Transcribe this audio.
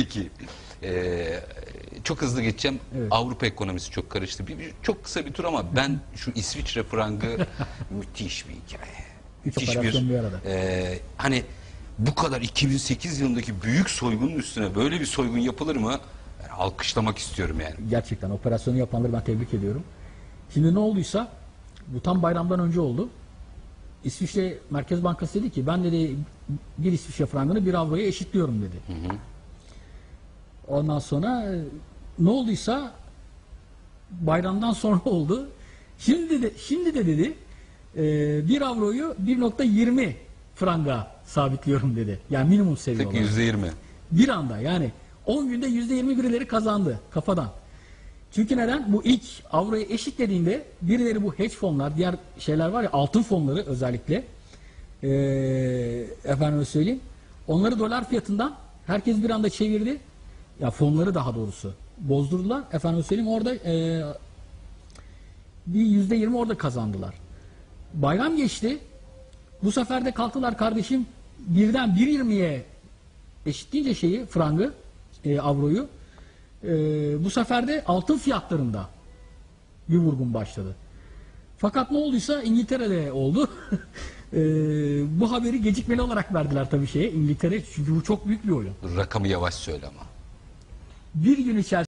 Peki. Ee, çok hızlı geçeceğim. Evet. Avrupa ekonomisi çok karıştı. Bir, bir- çok kısa bir tur ama ben şu İsviçre frangı müthiş bir hikaye. Müthiş operasyon bir arada. e, hani bu kadar 2008 yılındaki büyük soygunun üstüne böyle bir soygun yapılır mı? Yani alkışlamak istiyorum yani. Gerçekten operasyonu yapanları ben tebrik ediyorum. Şimdi ne olduysa bu tam bayramdan önce oldu. İsviçre Merkez Bankası dedi ki ben dedi bir İsviçre frangını bir avroya eşitliyorum dedi. Ondan sonra e, ne olduysa bayramdan sonra oldu. Şimdi de şimdi de dedi e, bir avroyu 1.20 franga sabitliyorum dedi. Yani minimum seviye Tek olarak. yüzde yirmi. Bir anda yani 10 günde %20 birileri kazandı kafadan. Çünkü neden? Bu ilk avroya eşitlediğinde birileri bu hedge fonlar, diğer şeyler var ya altın fonları özellikle ee, efendim söyleyeyim. Onları dolar fiyatından herkes bir anda çevirdi. Ya fonları daha doğrusu bozdurdular. Efendim söyleyeyim orada ee, bir yüzde yirmi orada kazandılar. Bayram geçti. Bu sefer de kalktılar kardeşim birden 1.20'ye eşitleyince şeyi frangı e, avroyu e, bu sefer de altın fiyatlarında bir vurgun başladı. Fakat ne olduysa İngiltere'de oldu. E, bu haberi gecikmeli olarak verdiler tabii şeye İngiltere çünkü bu çok büyük bir oyun. Rakamı yavaş söyle ama. Bir gün içerisinde